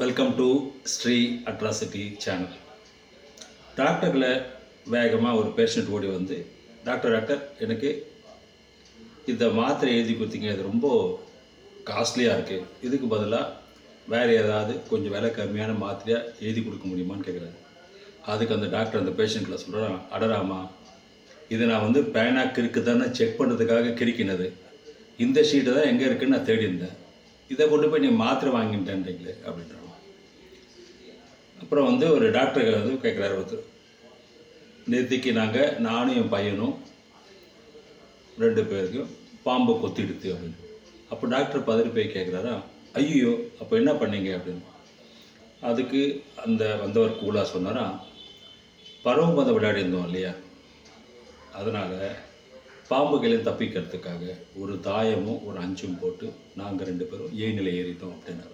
Welcome to Sri atrocity channel டாக்டர்களை வேகமாக ஒரு patient ஓடி வந்து டாக்டர் டாக்டர் எனக்கு இந்த மாத்திரை எழுதி கொடுத்தீங்க. இது ரொம்ப காஸ்ட்லியாக இருக்குது இதுக்கு பதிலாக வேறு ஏதாவது கொஞ்சம் விலை கம்மியான மாத்திரையாக எழுதி கொடுக்க முடியுமான்னு கேட்குறாரு அதுக்கு அந்த டாக்டர் அந்த பேஷண்ட்டில் சொல்கிறான் அடராமா இது நான் வந்து பேனா கிறுக்குதானே செக் பண்ணுறதுக்காக கிறுக்கினது. இந்த ஷீட்டை தான் எங்கே இருக்குன்னு நான் தேடி இருந்தேன் இதை கொண்டு போய் நீ மாத்திரை வாங்கிட்டேன்றீங்களே அப்படின்ற அப்புறம் வந்து ஒரு டாக்டர் வந்து கேட்குறாரு ஒருத்தர். நிறுத்திக்கு நாங்கள் நானும் என் பையனும் ரெண்டு பேருக்கும் பாம்பு கொத்திடுத்து அப்படின்னு. அப்போ டாக்டர் பதறி போய் கேட்குறாரா ஐயோ அப்போ என்ன பண்ணீங்க அப்படின்னு. அதுக்கு அந்த வந்தவர் கூலாக சொன்னாரா? பருவமதம் விளையாடி இருந்தோம் இல்லையா? அதனால் பாம்புகளையும் தப்பிக்கிறதுக்காக ஒரு தாயமும் ஒரு அஞ்சும் போட்டு நாங்கள் ரெண்டு பேரும் ஏநிலை ஏறிட்டோம் அப்படின்னாரு.